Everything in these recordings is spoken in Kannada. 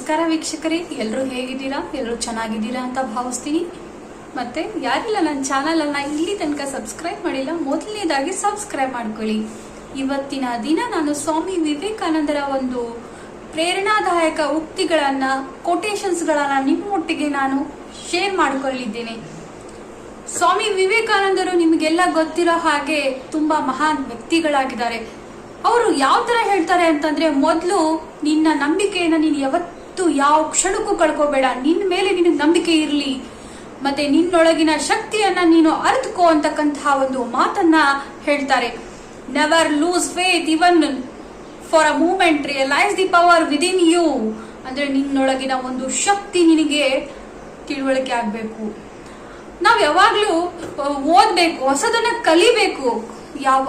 ನಮಸ್ಕಾರ ವೀಕ್ಷಕರೇ ಎಲ್ಲರೂ ಹೇಗಿದ್ದೀರಾ? ಎಲ್ಲರೂ ಚೆನ್ನಾಗಿದ್ದೀರಾ ಅಂತ ಭಾವಿಸ್ತೀನಿ. ಮತ್ತೆ ಯಾರಿಲ್ಲ, ನನ್ನ ಚಾನಲ್ ಅನ್ನ ಇಲ್ಲಿ ತನಕ ಸಬ್ಸ್ಕ್ರೈಬ್ ಮಾಡಿಲ್ಲ, ಮೊದಲನೇದಾಗಿ ಸಬ್ಸ್ಕ್ರೈಬ್ ಮಾಡ್ಕೊಳ್ಳಿ. ಇವತ್ತಿನ ದಿನ ನಾನು ಸ್ವಾಮಿ ವಿವೇಕಾನಂದರ ಒಂದು ಪ್ರೇರಣಾದಾಯಕ ಉಕ್ತಿಗಳನ್ನ ಕೊಟೇಶನ್ಸ್ ಗಳನ್ನ ನಿಮ್ಮೊಟ್ಟಿಗೆ ನಾನು ಶೇರ್ ಮಾಡಿಕೊಳ್ಳಿದ್ದೇನೆ. ಸ್ವಾಮಿ ವಿವೇಕಾನಂದರು ನಿಮಗೆಲ್ಲ ಗೊತ್ತಿರೋ ಹಾಗೆ ತುಂಬಾ ಮಹಾನ್ ವ್ಯಕ್ತಿಗಳಾಗಿದ್ದಾರೆ. ಅವರು ಯಾವ ತರ ಹೇಳ್ತಾರೆ ಅಂತಂದ್ರೆ, ಮೊದಲು ನಿನ್ನ ನಂಬಿಕೆಯನ್ನ ನೀನು ಯಾವತ್ತು ಯಾವ ಕ್ಷಣಕ್ಕೂ ಕಳ್ಕೋಬೇಡ. ನಿನ್ನ ಮೇಲೆ ನಿನಗೆ ನಂಬಿಕೆ ಇರಲಿ. ಮತ್ತೆ ನಿನ್ನೊಳಗಿನ ಶಕ್ತಿಯನ್ನ ನೀನು ಅರ್ಥಕೋ ಅಂತಕ್ಕಂತಹ ಒಂದು ಮಾತನ್ನ ಹೇಳ್ತಾರೆ. Never lose faith even for a moment realise the power within you ಅಂದ್ರೆ ನಿನ್ನೊಳಗಿನ ಒಂದು ಶಕ್ತಿ ನಿನಗೆ ತಿಳುವಳಿಕೆ ಆಗ್ಬೇಕು. ನಾವು ಯಾವಾಗ್ಲೂ ಓದ್ಬೇಕು, ಹೊಸದನ್ನ ಕಲಿಬೇಕು. ಯಾವ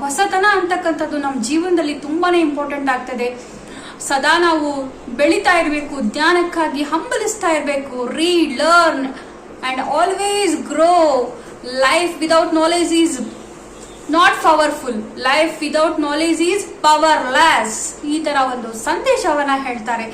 ಹೊಸತನ ಅಂತಕ್ಕಂಥದ್ದು ನಮ್ಮ ಜೀವನದಲ್ಲಿ ತುಂಬಾನೇ ಇಂಪಾರ್ಟೆಂಟ್ ಆಗ್ತದೆ. ಸದಾ ನಾವು ಬೆಳಿತಾ ಇರಬೇಕು, ಧ್ಯಾನಕ್ಕಾಗಿ ಹಂಬಲಿಸ್ತಾ ಇರಬೇಕು read learn and always grow life without knowledge is not powerful life without knowledge is powerless ಈ ತರ ಒಂದು ಸಂದೇಶವನ್ನ ಹೇಳ್ತಾರೆ.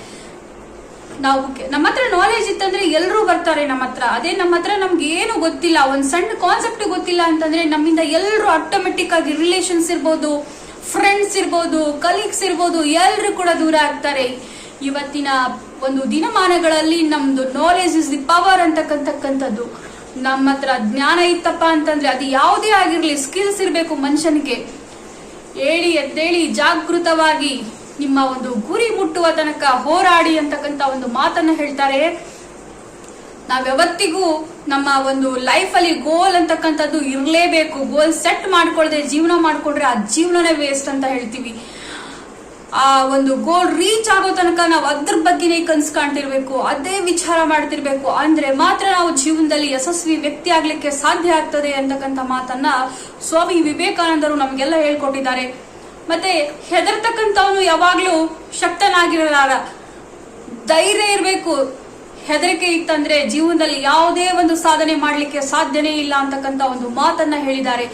ನಾವು ನಮ್ಮ ಹತ್ರ ನಾಲೆಜ್ ಇತ್ತಂದ್ರೆ ಎಲ್ಲರೂ ಬರ್ತಾರೆ ನಮ್ಮ ಹತ್ರ. ಅದೇ ನಮ್ಮ ಹತ್ರ ನಮ್ಗೆ ಏನು ಗೊತ್ತಿಲ್ಲ, ಒಂದ್ ಸಣ್ಣ ಕಾನ್ಸೆಪ್ಟ್ ಗೊತ್ತಿಲ್ಲ ಅಂತಂದ್ರೆ ನಮ್ಮಿಂದ ಎಲ್ಲರೂ ಆಟೋಮೆಟಿಕ್ ಆಗಿ ರಿಲೇಷನ್ಸ್ ಇರ್ಬೋದು ಫ್ರೆಂಡ್ಸ್ ಇರ್ಬೋದು ಕಲೀಗ್ಸ್ ಇರ್ಬೋದು ಎಲ್ಲರೂ ಕೂಡ ದೂರ ಆಗ್ತಾರೆ. ಇವತ್ತಿನ ಒಂದು ದಿನಮಾನಗಳಲ್ಲಿ ನಮ್ದು ನಾಲೆಜ್ ಇಸ್ ದಿ ಪವರ್ ಅಂತಕ್ಕಂತಕ್ಕಂಥದ್ದು ನಮ್ಮ ಹತ್ರ ಜ್ಞಾನ ಇತ್ತಪ್ಪ ಅಂತಂದ್ರೆ ಅದು ಯಾವುದೇ ಆಗಿರಲಿ ಸ್ಕಿಲ್ಸ್ ಇರಬೇಕು ಮನುಷ್ಯನಿಗೆ. ಹೇಳಿ ಎದ್ದೇಳಿ ಜಾಗೃತವಾಗಿ ನಿಮ್ಮ ಒಂದು ಗುರಿ ಮುಟ್ಟುವ ತನಕ ಹೋರಾಡಿ ಅಂತಕ್ಕಂತ ಒಂದು ಮಾತನ್ನ ಹೇಳ್ತಾರೆ. ನಾವ್ ಯಾವತ್ತಿಗೂ ನಮ್ಮ ಒಂದು ಲೈಫ್ ಅಲ್ಲಿ ಗೋಲ್ ಅಂತಕ್ಕಂಥದ್ದು ಇರಲೇಬೇಕು. ಗೋಲ್ ಸೆಟ್ ಮಾಡ್ಕೊಳ್ದೆ ಜೀವನ ಮಾಡ್ಕೊಂಡ್ರೆ ಆ ಜೀವನನೇ ವೇಸ್ಟ್ ಅಂತ ಹೇಳ್ತೀವಿ. ಆ ಒಂದು ಗೋಲ್ ರೀಚ್ ಆಗೋ ತನಕ ನಾವು ಅದ್ರ ಬಗ್ಗೆನೇ ಕನ್ಸ್ ಕಾಣ್ತಿರ್ಬೇಕು, ಅದೇ ವಿಚಾರ ಮಾಡ್ತಿರ್ಬೇಕು. ಅಂದ್ರೆ ಮಾತ್ರ ನಾವು ಜೀವನದಲ್ಲಿ ಯಶಸ್ವಿ ವ್ಯಕ್ತಿ ಆಗ್ಲಿಕ್ಕೆ ಸಾಧ್ಯ ಆಗ್ತದೆ ಅಂತಕ್ಕಂಥ ಮಾತನ್ನ ಸ್ವಾಮಿ ವಿವೇಕಾನಂದರು ನಮಗೆಲ್ಲ ಹೇಳ್ಕೊಟ್ಟಿದ್ದಾರೆ. ಮತ್ತೆ ಹೆದರ್ತಕ್ಕಂಥವನು ಯಾವಾಗ್ಲೂ ಶಕ್ತನಾಗಿರಲಾರ. ಧೈರ್ಯ ಇರಬೇಕು. ಹೆದರಿಕೆ ಇತ್ತಂದ್ರೆ ಜೀವನದಲ್ಲಿ ಯಾವುದೇ ಒಂದು ಸಾಧನೆ ಮಾಡಲಿಕ್ಕೆ ಸಾಧ್ಯನೇ ಇಲ್ಲ ಅಂತಕ್ಕಂಥ ಒಂದು ಮಾತನ್ನ ಹೇಳಿದ್ದಾರೆ.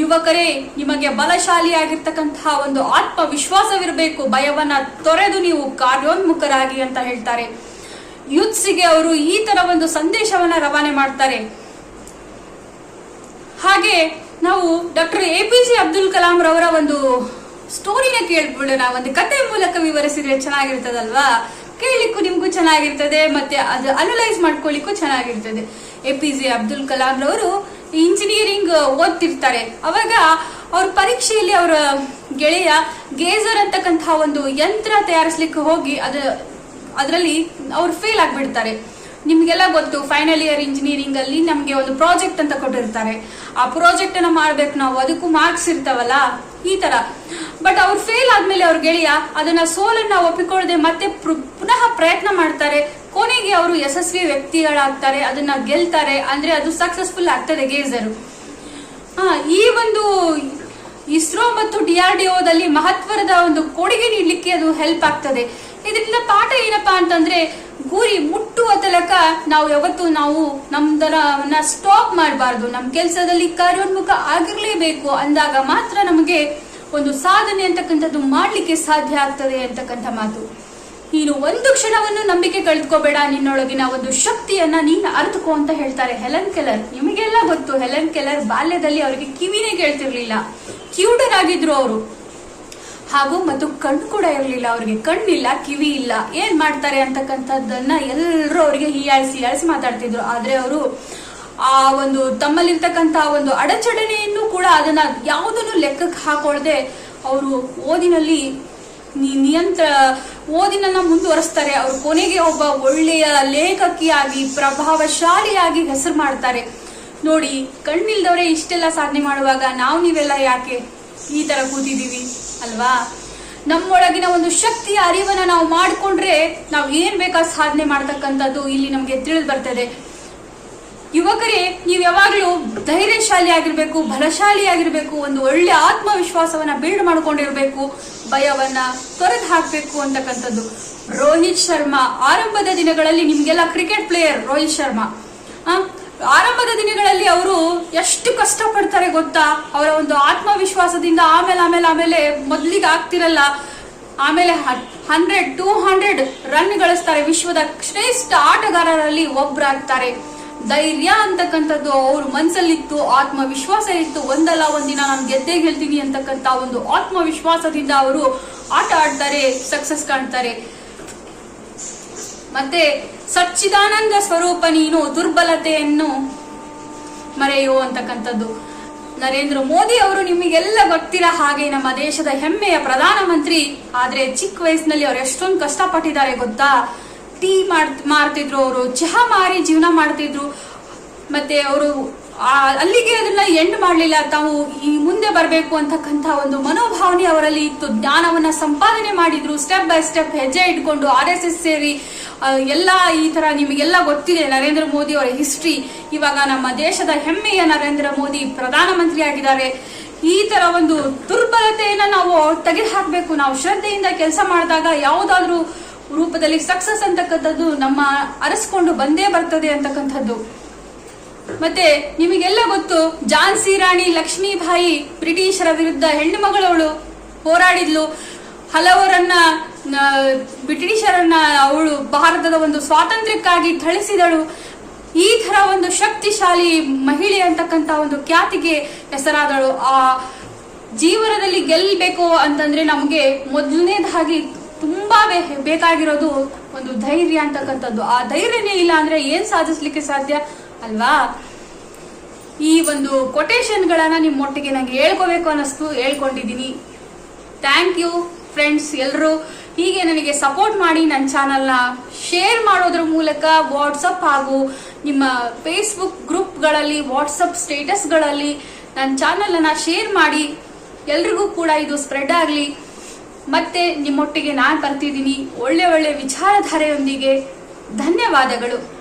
ಯುವಕರೇ, ನಿಮಗೆ ಬಲಶಾಲಿಯಾಗಿರ್ತಕ್ಕಂತಹ ಒಂದು ಆತ್ಮವಿಶ್ವಾಸವಿರಬೇಕು. ಭಯವನ್ನ ತೊರೆದು ನೀವು ಕಾರ್ಯೋನ್ಮುಖರಾಗಿ ಅಂತ ಹೇಳ್ತಾರೆ. ಯೂತ್ಸಿಗೆ ಅವರು ಈ ತರ ಒಂದು ಸಂದೇಶವನ್ನ ರವಾನೆ ಮಾಡ್ತಾರೆ. ಹಾಗೆ ನಾವು doctor A P J Abdul Kalam ರವರ ಒಂದು ಸ್ಟೋರಿನ ಕೇಳ್ಬಿಡೋಣ. ಒಂದು ಕತೆ ಮೂಲಕ ವಿವರಿಸಿದ್ರೆ ಚೆನ್ನಾಗಿರ್ತದಲ್ವಾ? ಕೇಳಲಿಕ್ಕೂ ನಿಮಗೂ ಚೆನ್ನಾಗಿರ್ತದೆ, ಮತ್ತೆ ಅದು ಅನಲೈಸ್ ಮಾಡ್ಕೊಳ್ಳಿಕ್ಕೂ ಚೆನ್ನಾಗಿರ್ತದೆ. A P J Abdul Kalam ರವರು ಇಂಜಿನಿಯರಿಂಗ್ ಓದ್ತಿರ್ತಾರೆ. ಅವಾಗ ಅವ್ರ ಪರೀಕ್ಷೆಯಲ್ಲಿ ಅವರ ಗೆಳೆಯ ಗೇಜರ್ ಅಂತಕ್ಕಂತಹ ಒಂದು ಯಂತ್ರ ತಯಾರಿಸ್ಲಿಕ್ಕೆ ಹೋಗಿ ಅದ, ಅದರಲ್ಲಿ ಅವ್ರು ಫೇಲ್ ಆಗ್ಬಿಡ್ತಾರೆ. ನಿಮ್ಗೆಲ್ಲ ಗೊತ್ತು ಫೈನಲ್ ಇಯರ್ ಇಂಜಿನಿಯರಿಂಗ್ ಅಲ್ಲಿ ನಮ್ಗೆ ಒಂದು ಪ್ರಾಜೆಕ್ಟ್ ಅಂತ ಕೊಟ್ಟಿರ್ತಾರೆ. ಆ ಪ್ರಾಜೆಕ್ಟ್ ಅನ್ನ ಮಾಡ್ಬೇಕು ನಾವು, ಅದಕ್ಕೂ ಮಾರ್ಕ್ಸ್ ಇರ್ತಾವಲ್ಲ, ಈ ತರ. ಬಟ್ ಅವ್ರು ಫೇಲ್ ಆದ್ಮೇಲೆ ಅವ್ರ ಗೆಳೆಯ ಅದನ್ನ ಸೋಲನ್ನ ಒಪ್ಪಿಕೊಳ್ಳದೆ ಮತ್ತೆ ಪುನಃ ಪ್ರಯತ್ನ ಮಾಡ್ತಾರೆ. ಕೊನೆಗೆ ಅವರು ಯಶಸ್ವಿ ವ್ಯಕ್ತಿಗಳಾಗ್ತಾರೆ, ಅದನ್ನ ಗೆಲ್ತಾರೆ, ಅಂದ್ರೆ ಅದು ಸಕ್ಸಸ್ಫುಲ್ ಆಗ್ತದೆ ಗೇಜರು ಈ ಒಂದು ಇಸ್ರೋ ಮತ್ತು ಡಿಆರ್ಡಿಒದಲ್ಲಿ ಮಹತ್ವದ ಒಂದು ಕೊಡುಗೆ ನೀಡಲಿಕ್ಕೆ ಅದು ಹೆಲ್ಪ್ ಆಗ್ತದೆ. ಇದರಿಂದ ಪಾಠ ಏನಪ್ಪಾ ಅಂತಂದ್ರೆ, ಗುರಿ ಮುಟ್ಟುವ ತನಕ ನಾವು ಯಾವತ್ತು ನಾವು ನಮ್ದನ್ನ ಸ್ಟಾಪ್ ಮಾಡಬಾರ್ದು. ನಮ್ಮ ಕೆಲಸದಲ್ಲಿ ಕಾರ್ಯೋನ್ಮುಖ ಆಗಿರ್ಲೇಬೇಕು ಅಂದಾಗ ಮಾತ್ರ ನಮಗೆ ಒಂದು ಸಾಧನೆ ಅಂತಕ್ಕಂಥದ್ದು ಮಾಡ್ಲಿಕ್ಕೆ ಸಾಧ್ಯ ಆಗ್ತದೆ ಅಂತಕ್ಕಂಥ ಮಾತು. ನೀನು ಒಂದು ಕ್ಷಣವನ್ನು ನಂಬಿಕೆ ಕಳೆದುಕೋಬೇಡ. ನಿನ್ನೊಳಗಿನ ಒಂದು ಶಕ್ತಿಯನ್ನ ನೀನು ಅರ್ಥಕೋ ಅಂತ ಹೇಳ್ತಾರೆ ಹೆಲನ್ ಕೆಲರ್. ನಿಮಗೆಲ್ಲ ಗೊತ್ತು, ಹೆಲನ್ ಕೆಲರ್ ಬಾಲ್ಯದಲ್ಲಿ ಅವರಿಗೆ ಕಿವಿನೇ ಕೇಳ್ತಿರ್ಲಿಲ್ಲ. ಕ್ಯೂಟರ್ ಆಗಿದ್ರು ಅವರು. ಹಾಗೂ ಮತ್ತು ಕಣ್ಣು ಕೂಡ ಇರಲಿಲ್ಲ ಅವರಿಗೆ. ಕಣ್ಣಿಲ್ಲ, ಕಿವಿ ಇಲ್ಲ. ಏನ್ ಮಾಡ್ತಾರೆ ಅಂತಕ್ಕಂಥದ್ದನ್ನ ಎಲ್ಲರೂ ಅವರಿಗೆ ಹೀಯಾಳಿಸಿ ಹೀಯಾಳಿಸಿ ಮಾತಾಡ್ತಿದ್ರು. ಆದ್ರೆ ಅವರು ಆ ಒಂದು ತಮ್ಮಲ್ಲಿರ್ತಕ್ಕಂಥ ಒಂದು ಅಡಚಣೆಯನ್ನು ಕೂಡ ಅದನ್ನ ಯಾವುದನ್ನು ಲೆಕ್ಕಕ್ಕೆ ಹಾಕೊಳ್ಳದೆ ಅವರು ಓದಿನಲ್ಲಿ ನಿಯಂತ್ರ ಓದಿನನ್ನ ಮುಂದುವರೆಸ್ತಾರೆ. ಅವರು ಕೊನೆಗೆ ಒಬ್ಬ ಒಳ್ಳೆಯ ಲೇಖಕಿಯಾಗಿ, ಪ್ರಭಾವಶಾಲಿಯಾಗಿ ಹೆಸರು ಮಾಡ್ತಾರೆ. ನೋಡಿ, ಕಣ್ಣಿಲ್ದವರೇ ಇಷ್ಟೆಲ್ಲ ಸಾಧನೆ ಮಾಡುವಾಗ ನಾವು ನೀವೆಲ್ಲ ಯಾಕೆ ಈ ತರ ಕೂತಿದ್ದೀವಿ, ಅಲ್ವಾ? ನಮ್ಮೊಳಗಿನ ಒಂದು ಶಕ್ತಿಯ ಅರಿವನ್ನ ನಾವು ಮಾಡಿಕೊಂಡ್ರೆ ನಾವು ಏನ್ ಬೇಕಾ ಸಾಧನೆ ಮಾಡ್ತಕ್ಕಂಥದ್ದು ಇಲ್ಲಿ ನಮ್ಗೆ ತಿಳಿದು ಬರ್ತದೆ. ಯುವಕರೇ, ನೀವು ಯಾವಾಗಲೂ ಧೈರ್ಯಶಾಲಿ ಆಗಿರಬೇಕು, ಬಲಶಾಲಿ ಆಗಿರಬೇಕು, ಒಂದು ಒಳ್ಳೆ ಆತ್ಮವಿಶ್ವಾಸವನ್ನ ಬಿಲ್ಡ್ ಮಾಡ್ಕೊಂಡಿರಬೇಕು, ಭಯವನ್ನ ತೊರೆದು ಹಾಕಬೇಕು ಅಂತಕ್ಕಂಥದ್ದು. ರೋಹಿತ್ ಶರ್ಮಾ, ಆರಂಭದ ದಿನಗಳಲ್ಲಿ ನಿಮ್ಗೆಲ್ಲ ಕ್ರಿಕೆಟ್ ಪ್ಲೇಯರ್ ರೋಹಿತ್ ಶರ್ಮಾ. ಆರಂಭದ ದಿನಗಳಲ್ಲಿ ಅವರು ಎಷ್ಟು ಕಷ್ಟಪಡ್ತಾರೆ ಗೊತ್ತಾ? ಅವರ ಒಂದು ಆತ್ಮವಿಶ್ವಾಸದಿಂದ ಆಮೇಲೆ ಆಮೇಲೆ ಆಮೇಲೆ ಮೊದಲಿಗೆ ಆಗ್ತಿರಲ್ಲ. ಆಮೇಲೆ ಹಂಡ್ರೆಡ್ ಟೂ ಹಂಡ್ರೆಡ್ ರನ್ ಗಳಿಸ್ತಾರೆ ವಿಶ್ವದ ಶ್ರೇಷ್ಠ ಆಟಗಾರರಲ್ಲಿ ಒಬ್ಬರಾಗ್ತಾರೆ ಧೈರ್ಯ ಅಂತಕ್ಕಂಥದ್ದು ಅವ್ರ ಮನ್ಸಲ್ಲಿತ್ತು, ಆತ್ಮವಿಶ್ವಾಸ ಇತ್ತು. ಒಂದಲ್ಲ, ಒಂದಿನ ನಾನು ಗೆದ್ದೇ ಗೆಲ್ತೀನಿ ಅಂತಕ್ಕಂಥ ಒಂದು ಆತ್ಮವಿಶ್ವಾಸದಿಂದ ಅವರು ಆಟ ಆಡ್ತಾರೆ ಸಕ್ಸಸ್ ಕಾಣ್ತಾರೆ. ಮತ್ತೆ ಸಚ್ಚಿದಾನಂದ ಸ್ವರೂಪ ನೀನು ದುರ್ಬಲತೆಯನ್ನು ಮರೆಯು ಅಂತಕ್ಕಂಥದ್ದು. ನರೇಂದ್ರ ಮೋದಿ ಅವರು ನಿಮಗೆಲ್ಲ ಗೊತ್ತಿರ ಹಾಗೆ ನಮ್ಮ ದೇಶದ ಹೆಮ್ಮೆಯ ಪ್ರಧಾನಮಂತ್ರಿ, ಆದ್ರೆ ಚಿಕ್ಕ ವಯಸ್ಸಿನಲ್ಲಿ ಅವ್ರು ಎಷ್ಟೊಂದು ಕಷ್ಟಪಟ್ಟಿದ್ದಾರೆ ಗೊತ್ತಾ? ಟೀ ಮಾಡ್, ಮಾರ್ತಿದ್ರು ಅವರು, ಚಹಾ ಮಾರಿ ಜೀವನ ಮಾಡ್ತಿದ್ರು. ಮತ್ತೆ ಅವರು ಅಲ್ಲಿಗೆ ಅದನ್ನ ಎಂಡ್ ಮಾಡಲಿಲ್ಲ. ತಾವು ಈ ಮುಂದೆ ಬರಬೇಕು ಅಂತಕ್ಕಂಥ ಒಂದು ಮನೋಭಾವನೆ ಅವರಲ್ಲಿ ಇತ್ತು. ಜ್ಞಾನವನ್ನ ಸಂಪಾದನೆ ಮಾಡಿದ್ರು. ಸ್ಟೆಪ್ ಬೈ ಸ್ಟೆಪ್ ಹೆಜ್ಜೆ ಇಟ್ಕೊಂಡು ಆರ್ ಎಸ್ ಎಸ್ ಸೇರಿ ಎಲ್ಲ ಈ ತರ ನಿಮಗೆಲ್ಲ ಗೊತ್ತಿದೆ. ನರೇಂದ್ರ ಮೋದಿ ಅವರ ಹಿಸ್ಟ್ರಿ ಇವಾಗ ನಮ್ಮ ದೇಶದ ಹೆಮ್ಮೆಯ ನರೇಂದ್ರ ಮೋದಿ ಪ್ರಧಾನಮಂತ್ರಿ ಆಗಿದ್ದಾರೆ. ಈ ತರ ಒಂದು ದುರ್ಬಲತೆಯನ್ನ ನಾವು ತೆಗೆದು ಹಾಕಬೇಕು ನಾವು ಶ್ರದ್ಧೆಯಿಂದ ಕೆಲಸ ಮಾಡಿದಾಗ ಯಾವುದಾದ್ರೂ ರೂಪದಲ್ಲಿ ಸಕ್ಸಸ್ ಅಂತಕ್ಕಂಥದ್ದು ನಮ್ಮ ಅರಸ್ಕೊಂಡು ಬಂದೇ ಬರ್ತದೆ ಅಂತಕ್ಕಂಥದ್ದು. ಮತ್ತೆ ನಿಮಗೆಲ್ಲ ಗೊತ್ತು ಝಾನ್ಸಿ ರಾಣಿ ಲಕ್ಷ್ಮೀಬಾಯಿ ಬ್ರಿಟಿಷರ ವಿರುದ್ಧ ಹೆಣ್ಣು ಮಗಳವಳು ಹೋರಾಡಿದ್ಲು. ಹಲವರನ್ನ ಬ್ರಿಟಿಷರನ್ನ ಅವಳು ಭಾರತದ ಒಂದು ಸ್ವಾತಂತ್ರ್ಯಕ್ಕಾಗಿ ಥಳಿಸಿದಳು. ಈ ತರ ಒಂದು ಶಕ್ತಿಶಾಲಿ ಮಹಿಳೆ ಅಂತಕ್ಕಂಥ ಒಂದು ಖ್ಯಾತಿಗೆ ಹೆಸರಾದಳು. ಆ ಜೀವನದಲ್ಲಿ ಗೆಲ್ಲಬೇಕು ಅಂತಂದ್ರೆ ನಮಗೆ ಮೊದಲನೇದಾಗಿ ತುಂಬಾ ಬೇಕಾಗಿರೋದು ಒಂದು ಧೈರ್ಯ ಅಂತಕ್ಕಂಥದ್ದು. ಆ ಧೈರ್ಯನೇ ಇಲ್ಲ ಅಂದ್ರೆ ಏನ್ ಸಾಧಿಸ್ಲಿಕ್ಕೆ ಸಾಧ್ಯ? ಅಲ್ವಾ? ಈ ಒಂದು ಕೊಟೇಶನ್ಗಳನ್ನ ನಿಮ್ಮೊಟ್ಟಿಗೆ ನಂಗೆ ಹೇಳ್ಕೋಬೇಕು ಅನ್ನಿಸ್ತು. ಹೇಳ್ಕೊಂಡಿದ್ದೀನಿ. ಥ್ಯಾಂಕ್ ಯು ಫ್ರೆಂಡ್ಸ್ ಎಲ್ಲರೂ ಹೀಗೆ ನನಗೆ ಸಪೋರ್ಟ್ ಮಾಡಿ ನನ್ನ ಚಾನಲ್ನ ಶೇರ್ ಮಾಡೋದ್ರ ಮೂಲಕ ವಾಟ್ಸಪ್ ಹಾಗೂ ನಿಮ್ಮ ಫೇಸ್ಬುಕ್ ಗ್ರೂಪ್ಗಳಲ್ಲಿ ವಾಟ್ಸಪ್ ಸ್ಟೇಟಸ್ಗಳಲ್ಲಿ ನನ್ನ ಚಾನಲನ್ನು ಶೇರ್ ಮಾಡಿ. ಎಲ್ರಿಗೂ ಕೂಡ ಇದು ಸ್ಪ್ರೆಡ್ ಆಗಲಿ. ಮತ್ತೆ ನಿಮ್ಮೊಟ್ಟಿಗೆ ನಾನು ಬರ್ತಿದ್ದೀನಿ. ಒಳ್ಳೆ ಒಳ್ಳೆ ವಿಚಾರಧಾರೆಯೊಂದಿಗೆ ಧನ್ಯವಾದಗಳು.